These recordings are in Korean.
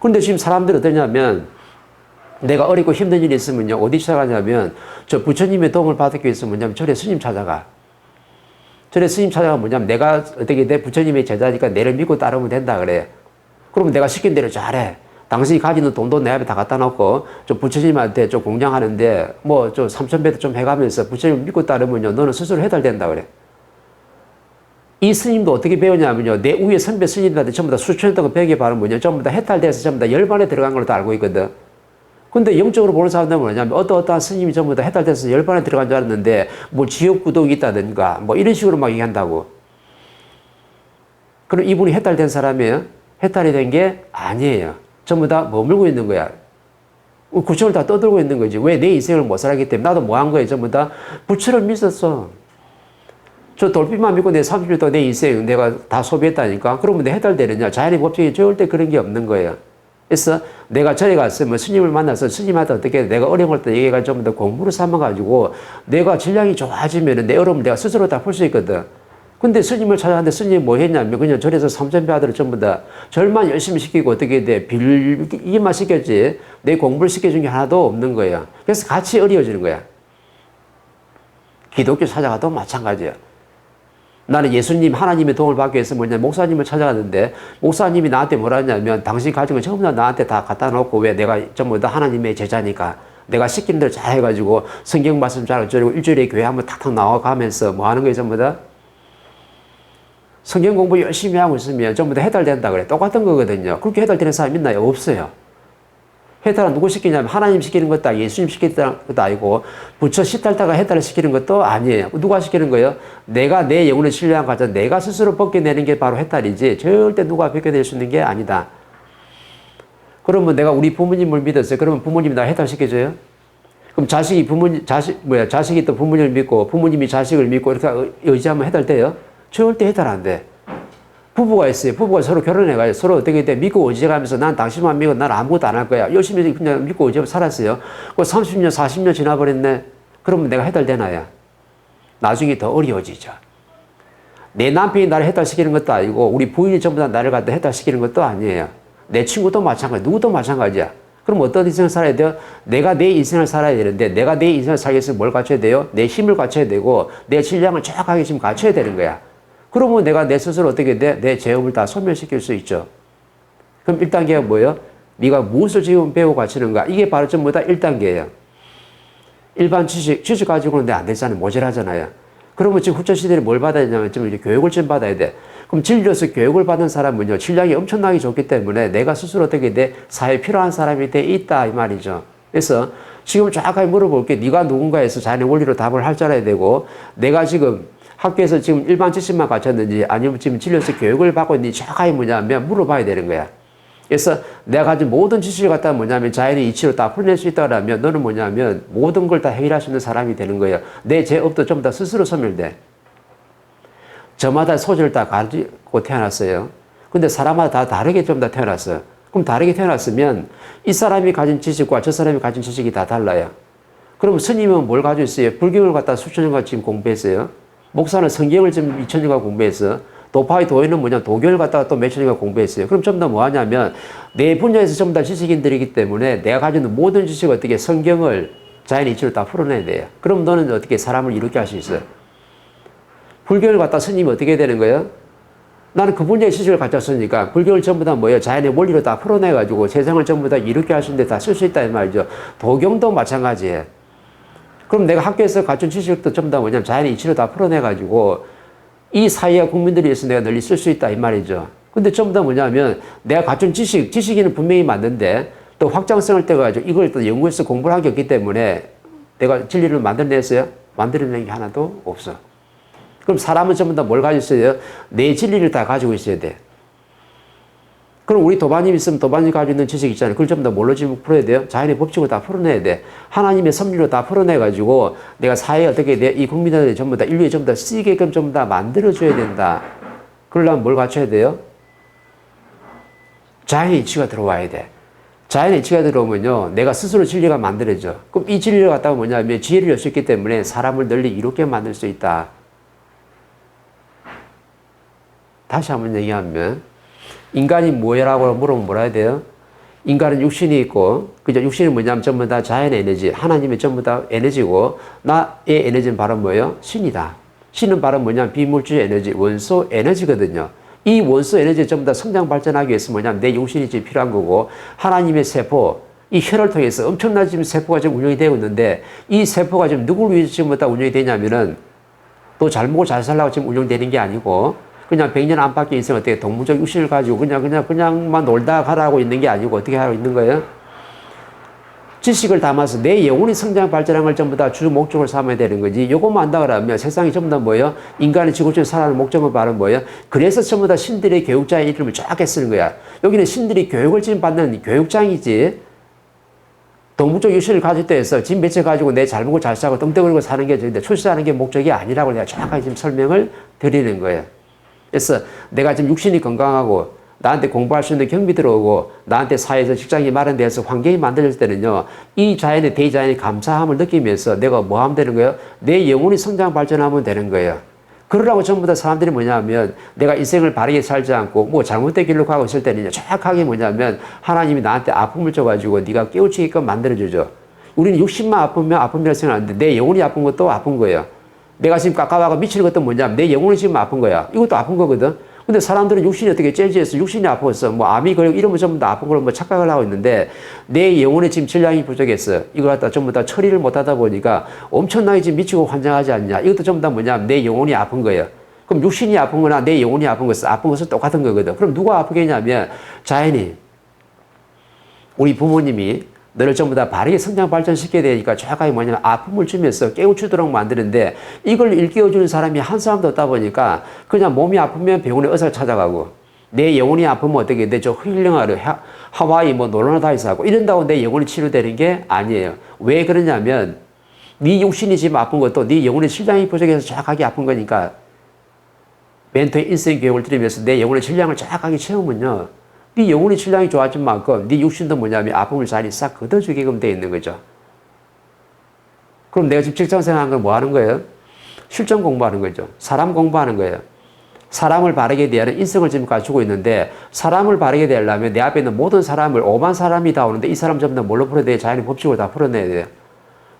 근데 지금 사람들이 어떠냐면 내가 어리고 힘든 일이 있으면요. 어디 찾아가냐면 저 부처님의 도움을 받기 위해서 뭐냐면 절에 스님 찾아가. 절에 스님 찾아가 뭐냐면 내가 어떻게 내 부처님의 제자니까 내를 믿고 따르면 된다 그래. 그러면 내가 시킨 대로 잘해. 당신이 가지는 돈도 내 앞에 다 갖다 놓고 좀 부처님한테 좀 공양하는데 뭐 좀 삼천 배도 좀 해가면서 부처님 믿고 따르면요. 너는 스스로 해달된다 그래. 이 스님도 어떻게 배우냐면요. 내 위에 선배 스님들한테 전부 다 수천 동안 배우게 바르면요. 전부 다 해탈돼서 전부 다 열반에 들어간 걸로 다 알고 있거든. 근데 영적으로 보는 사람들은 뭐냐면 어떠어떠한 스님이 전부 다 해탈돼서 열반에 들어간 줄 알았는데 뭐 지옥 구독이 있다든가 뭐 이런 식으로 막 얘기한다고. 그럼 이분이 해탈된 사람이에요? 해탈이 된 게 아니에요. 전부 다 머물고 있는 거야. 구청을 다 떠들고 있는 거지. 왜 내 인생을 못 살았기 때문에 나도 뭐 한 거예요. 전부 다 부처를 믿었어. 저 돌핀만 믿고 내 30년 동안 내 인생 내가 다 소비했다니까. 그러면 내 해탈되느냐? 자연의 법칙이 절대 그런 게 없는 거예요. 그래서 내가 절에 갔으면 스님을 만나서 스님한테 어떻게 내가 어려운 때 얘기가 좀 더 공부를 삼아가지고 내가 질량이 좋아지면 내 어려움을 내가 스스로 다 풀 수 있거든. 근데 스님을 찾아갔는데 스님이 뭐 했냐면 그냥 절에서 삼천배 아들을 전부 다 절만 열심히 시키고 어떻게 돼 빌기만 시켰지 내 공부를 시켜준 게 하나도 없는 거야. 그래서 같이 어려워지는 거야. 기독교 찾아가도 마찬가지야. 나는 예수님 하나님의 도움을 받기 위해서 뭐냐 목사님을 찾아갔는데 목사님이 나한테 뭐라 했냐면 당신 거 전부 다 나한테 다 갖다 놓고 왜 내가 전부 다 하나님의 제자니까 내가 시키는 대로 잘 해가지고 성경 말씀 잘 어쩌고 일주일에 교회 한번 탁탁 나와가면서 뭐 하는 거예요 전부 다? 성경 공부 열심히 하고 있으면 전부 다 해달된다 그래. 똑같은 거거든요. 그렇게 해달되는 사람 있나요? 없어요 해탈은 누구 시키냐면 하나님 시키는 것도 아니고 예수님 시키는 것도 아니고 부처 시달다가 해탈을 시키는 것도 아니에요. 누가 시키는 거예요? 내가 내 영혼을 신뢰한 가져 내가 스스로 벗겨내는 게 바로 해탈이지 절대 누가 벗겨낼 수 있는 게 아니다. 그러면 내가 우리 부모님을 믿었어요. 그러면 부모님이 나 해탈시켜줘요? 그럼 자식이 부모님, 자식, 뭐야, 자식이 또 부모님을 믿고 부모님이 자식을 믿고 이렇게 의지하면 해탈돼요? 절대 해탈 안 돼. 부부가 있어요. 부부가 서로 결혼해가지고 서로 어떻게 돼? 믿고 의지하면서 난 당신만 믿고 난 아무것도 안 할 거야. 열심히 그냥 믿고 의지하고 살았어요. 그 30년, 40년 지나버렸네. 그러면 내가 해달되나요? 나중에 더 어려워지죠. 내 남편이 나를 해탈시키는 것도 아니고 우리 부인이 전부 다 나를 갖다 해탈시키는 것도 아니에요. 내 친구도 마찬가지, 누구도 마찬가지야. 그럼 어떤 인생을 살아야 돼요? 내가 내 인생을 살아야 되는데 내가 내 인생을 살기 위해서 뭘 갖춰야 돼요? 내 힘을 갖춰야 되고 내 질량을 정확하게 지금 갖춰야 되는 거야. 그러면 내가 내 스스로 어떻게 돼? 내 죄업을 다 소멸시킬 수 있죠. 그럼 1단계가 뭐예요? 네가 무엇을 지금 배우고 가치는가? 이게 바로 전부 다 1단계예요. 일반 지식, 지식 가지고는 내 안 되잖아요. 모자라잖아요. 그러면 지금 후처시대에 뭘 받아야 되냐면 지금 이제 교육을 좀 받아야 돼. 그럼 진료에서 교육을 받은 사람은요, 질량이 엄청나게 좋기 때문에 내가 스스로 어떻게 돼? 사회에 필요한 사람이 돼 있다. 이 말이죠. 그래서 지금 정확하게 물어볼게. 네가 누군가에서 자연의 원리로 답을 할 줄 알아야 되고, 내가 지금 학교에서 지금 일반 지식만 갖췄는지 아니면 지금 진료에서 교육을 받고 있는지 정확하게 뭐냐면 물어봐야 되는 거야. 그래서 내가 가진 모든 지식을 갖다 뭐냐면 자연의 이치로 다 풀어낼 수 있다라면 너는 뭐냐면 모든 걸 다 해결할 수 있는 사람이 되는 거예요. 내 죄업도 전부 다 스스로 소멸돼. 저마다 소질을 다 가지고 태어났어요. 근데 사람마다 다 다르게 좀 다 태어났어요. 그럼 다르게 태어났으면 이 사람이 가진 지식과 저 사람이 가진 지식이 다 달라요. 그럼 스님은 뭘 가지고 있어요? 불경을 갖다 수천 년간 지금 공부했어요. 목사는 성경을 지금 2000년간 공부했어. 도파의 도인은 뭐냐, 도교를 갖다가 또 몇천 년간 공부했어요. 그럼 전부 다 뭐 하냐면, 내 분야에서 전부 다 지식인들이기 때문에 내가 가지고 있는 모든 지식을 어떻게 성경을 자연의 이치로 다 풀어내야 돼요. 그럼 너는 어떻게 사람을 이롭게 할 수 있어요? 불교를 갖다 스님이 어떻게 되는 거예요? 나는 그 분야의 지식을 갖췄으니까 불교를 전부 다 뭐예요? 자연의 원리로 다 풀어내가지고 세상을 전부 다 이롭게 할 수 있는데 다 쓸 수 있다 이 말이죠. 도경도 마찬가지예요. 그럼 내가 학교에서 갖춘 지식도 전부 다 뭐냐면 자연의 이치로 다 풀어내가지고 이 사회와 국민들을 위해서 내가 널리 쓸 수 있다 이 말이죠. 근데 전부 다 뭐냐면 내가 갖춘 지식, 지식에는 분명히 맞는데 또 확장성을 떼가지고 이걸 또 연구해서 공부를 하기 없기 때문에 내가 진리를 만들어냈어요? 만들어낸 게 하나도 없어. 그럼 사람은 전부 다 뭘 가지고 있어야 돼요? 내 진리를 다 가지고 있어야 돼. 그럼 우리 도반님 있으면 도반님 가지고 있는 지식 있잖아요. 그걸 전부 다 뭘로 지금 풀어야 돼요? 자연의 법칙을 다 풀어내야 돼. 하나님의 섭리로 다 풀어내가지고 내가 사회에 어떻게 돼? 이 국민들이 전부 다 인류에 전부 다 쓰게끔 전부 다 만들어줘야 된다. 그러려면 뭘 갖춰야 돼요? 자연의 이치가 들어와야 돼. 자연의 이치가 들어오면요. 내가 스스로 진리가 만들어져. 그럼 이 진리를 갖다가 뭐냐면 지혜를 있기 때문에 사람을 널리 이롭게 만들 수 있다. 다시 한번 얘기하면 인간이 뭐라고 물으면 뭐라 해야 돼요? 인간은 육신이 있고, 그죠? 육신이 뭐냐면 전부 다 자연의 에너지, 하나님의 전부 다 에너지고, 나의 에너지는 바로 뭐예요? 신이다. 신은 바로 뭐냐면 비물질 에너지, 원소 에너지거든요. 이 원소 에너지 전부 다 성장 발전하기 위해서 뭐냐면 내 용신이 지금 필요한 거고, 하나님의 세포, 이 혈을 통해서 엄청난 지금 세포가 지금 운영이 되고 있는데, 이 세포가 지금 누구를 위해서 지금 다 운영이 되냐면은, 또 잘 먹고 잘 살라고 지금 운영되는 게 아니고, 그냥 100년 안팎의 인생 어떻게 동물적 육신을 가지고 그냥, 그냥, 그냥만 놀다 가라고 있는 게 아니고 어떻게 하고 있는 거예요? 지식을 담아서 내 영혼이 성장 발전한 걸 전부 다 주 목적을 삼아야 되는 거지. 요것만 안다 그러면 세상이 전부 다 뭐예요? 인간이 지구촌에 살아가는 목적은 바로 뭐예요? 그래서 전부 다 신들의 교육자의 이름을 쫙 쓰는 거야. 여기는 신들이 교육을 지금 받는 교육장이지. 동물적 유신을 가질 때에서 집 맺혀 가지고 내 잘 먹고 잘 사고 떵떵거리고 사는 게 저인데 출세하는 게 목적이 아니라고 내가 정확하게 지금 설명을 드리는 거예요. 그래서 내가 지금 육신이 건강하고 나한테 공부할 수 있는 경비 들어오고 나한테 사회에서 직장이 마련돼서 환경이 만들어질 때는요 이 자연의 대자연의 감사함을 느끼면서 내가 뭐 하면 되는 거예요? 내 영혼이 성장 발전하면 되는 거예요. 그러라고 전부 다 사람들이 뭐냐면 내가 인생을 바르게 살지 않고 뭐 잘못된 길로 가고 있을 때는 정확하게 뭐냐면 하나님이 나한테 아픔을 줘가지고 네가 깨우치게끔 만들어주죠. 우리는 육신만 아프면 아픔이라 생각하는데 내 영혼이 아픈 것도 아픈 거예요. 내가 지금 깝깝하고 미치는 것도 뭐냐면 내 영혼이 지금 아픈 거야. 이것도 아픈 거거든. 근데 사람들은 육신이 어떻게 재즈해서 육신이 아팠어. 뭐 암이 걸리고 이러면 전부 다 아픈 걸뭐 착각을 하고 있는데 내 영혼에 지금 질량이 부족했어. 이걸 갖다 전부 다 처리를 못 하다 보니까 엄청나게 지금 미치고 환장하지 않냐. 이것도 전부 다 뭐냐면 내 영혼이 아픈 거예요. 그럼 육신이 아픈 거나 내 영혼이 아픈 것은 아픈 것은 똑같은 거거든. 그럼 누가 아프겠냐면 자연이 우리 부모님이 너를 전부 다 바르게 성장 발전시켜야 되니까 정확하게 뭐냐면 아픔을 주면서 깨우치도록 만드는데 이걸 일깨워주는 사람이 한 사람도 없다 보니까 그냥 몸이 아프면 병원에 의사를 찾아가고 내 영혼이 아프면 어떻게 돼? 저 힐링하러 하와이 뭐 놀러나 다니서 하고 이런다고 내 영혼이 치료되는 게 아니에요. 왜 그러냐면 네 육신이 지금 아픈 것도 네 영혼의 실량이 부족해서 정확하게 아픈 거니까 멘토의 인생 교육을 들으면서 내 영혼의 실량을 정확하게 채우면요. 네 영혼의 질량이 좋아진 만큼 네 육신도 뭐냐면 아픔을 자리 싹 걷어주게끔 돼 있는 거죠. 그럼 내가 지금 직장 생활하는 건 뭐 하는 거예요? 실전 공부하는 거죠. 사람 공부하는 거예요. 사람을 바르게 대하는 인성을 지금 갖추고 있는데 사람을 바르게 되려면 내 앞에 있는 모든 사람을 오만 사람이 다 오는데 이 사람 전부 다 뭘로 풀어야 돼요? 자연의 법칙으로 다 풀어내야 돼요.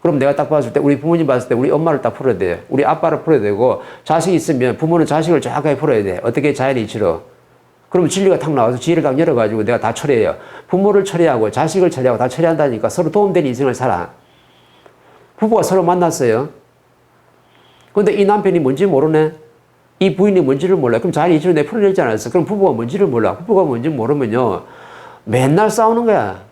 그럼 내가 딱 봤을 때 우리 부모님 봤을 때 우리 엄마를 딱 풀어야 돼요. 우리 아빠를 풀어야 되고 자식이 있으면 부모는 자식을 정확하게 풀어야 돼. 어떻게 자연의 이치로. 그러면 진리가 탁 나와서 지혜를 딱 열어가지고 내가 다 처리해요. 부모를 처리하고 자식을 처리하고 다 처리한다니까 서로 도움되는 인생을 살아. 부부가 서로 만났어요. 근데 이 남편이 뭔지 모르네. 이 부인이 뭔지를 몰라. 그럼 자리 이치로 내 풀어내지 않았어. 그럼 부부가 뭔지를 몰라. 부부가 뭔지 모르면요. 맨날 싸우는 거야.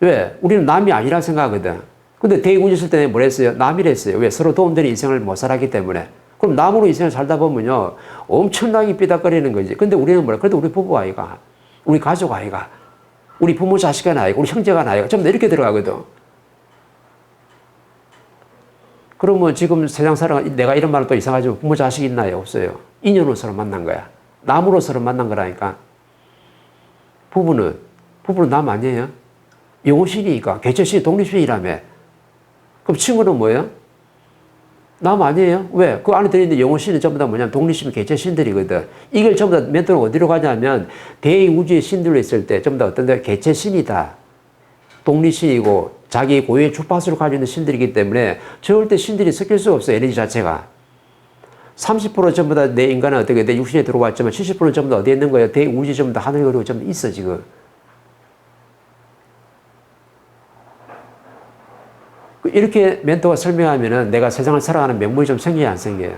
왜? 우리는 남이 아니라 생각하거든. 근데 대운이 있을 때는 뭐랬어요? 남이랬어요. 왜? 서로 도움되는 인생을 못 살았기 때문에. 그럼 남으로 인생을 살다 보면요. 엄청나게 삐딱거리는 거지. 근데 우리는 뭐라? 그래도 우리 부부 아이가. 우리 가족 아이가. 우리 부모 자식은 아이가. 우리 형제가 아이가. 다 이렇게 들어가거든. 그러면 지금 세상 살아, 내가 이런 말은 또 이상하지만 부모 자식 있나요? 없어요. 인연으로 서로 만난 거야. 남으로 서로 만난 거라니까. 부부는, 부부는 남 아니에요? 영혼신이니까. 개체신, 독립신이라며. 그럼 친구는 뭐예요? 남 아니에요? 왜? 그 안에 들어있는 영혼신은 전부 다 뭐냐면 독립신 개체 신들이거든. 이걸 전부 다 멘토는 어디로 가냐면 대우주의 신들로 있을 때 전부 다 어떤 데 개체 신이다. 독립신이고 자기 고유의 주파수를 가지고 있는 신들이기 때문에 절대 신들이 섞일 수 없어 에너지 자체가. 30% 전부 다 내 인간은 어떻게 내 육신에 들어왔지만 70% 전부 다 어디에 있는 거예요? 대우주 전부 다 하늘 거리고 전부 있어 지금. 이렇게 멘토가 설명하면은 내가 세상을 살아가는 명분이 좀 생겨야 안 생겨요?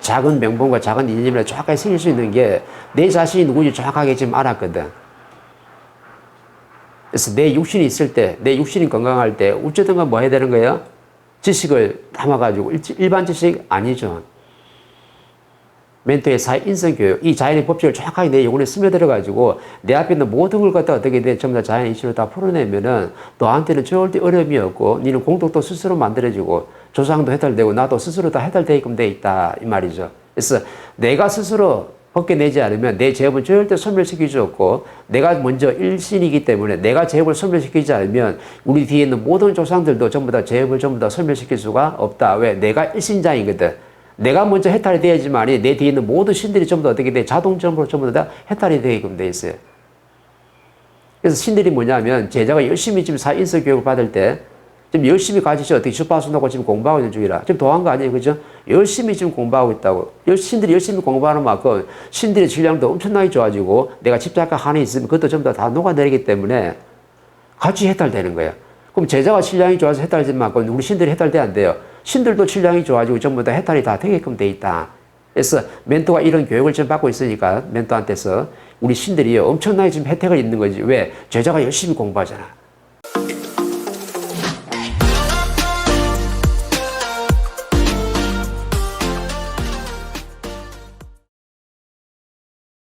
작은 명분과 작은 이념이라 정확하게 생길 수 있는 게 내 자신이 누구인지 정확하게 지금 알았거든. 그래서 내 육신이 있을 때, 내 육신이 건강할 때, 어쨌든가 뭐 해야 되는 거예요? 지식을 담아가지고, 일반 지식 아니죠. 멘토의 사회 인성 교육, 이 자연의 법칙을 정확하게 내 영혼에 스며들어가지고, 내 앞에 있는 모든 걸 갖다 어떻게 돼, 전부 다 자연 이치로 다 풀어내면은, 너한테는 절대 어려움이 없고, 니는 공덕도 스스로 만들어지고, 조상도 해탈되고, 나도 스스로 다 해탈되게끔 돼 있다. 이 말이죠. 그래서 내가 스스로 벗겨내지 않으면 내 제업은 절대 소멸시키지 없고 내가 먼저 일신이기 때문에 내가 제업을 소멸시키지 않으면 우리 뒤에 있는 모든 조상들도 전부 다 제업을 전부 다 소멸시킬 수가 없다. 왜? 내가 일신장이거든. 내가 먼저 해탈이 돼야지만이 내 뒤에 있는 모든 신들이 전부 다 어떻게 돼? 자동적으로 전부 다 해탈이 되게끔 돼 있어요. 그래서 신들이 뭐냐면 제자가 열심히 지금 사인서 교육을 받을 때 지금 열심히 가지죠. 어떻게 주파수 놓고 지금 공부하고 있는 중이라. 지금 도한 거 아니에요. 그죠? 열심히 지금 공부하고 있다고. 열- 신들이 열심히 공부하는 만큼 신들의 질량도 엄청나게 좋아지고 내가 집착과 한이 있으면 그것도 전부 다, 다 녹아내리기 때문에 같이 해탈되는 거예요. 그럼 제자가 질량이 좋아서 해탈된 만큼 우리 신들이 해탈돼 안 돼요. 신들도 질량이 좋아지고 전부 다 해탈이 다 되게끔 돼 있다. 그래서 멘토가 이런 교육을 지금 받고 있으니까 멘토한테서 우리 신들이 엄청나게 지금 혜택을 입는 거지. 왜? 제자가 열심히 공부하잖아.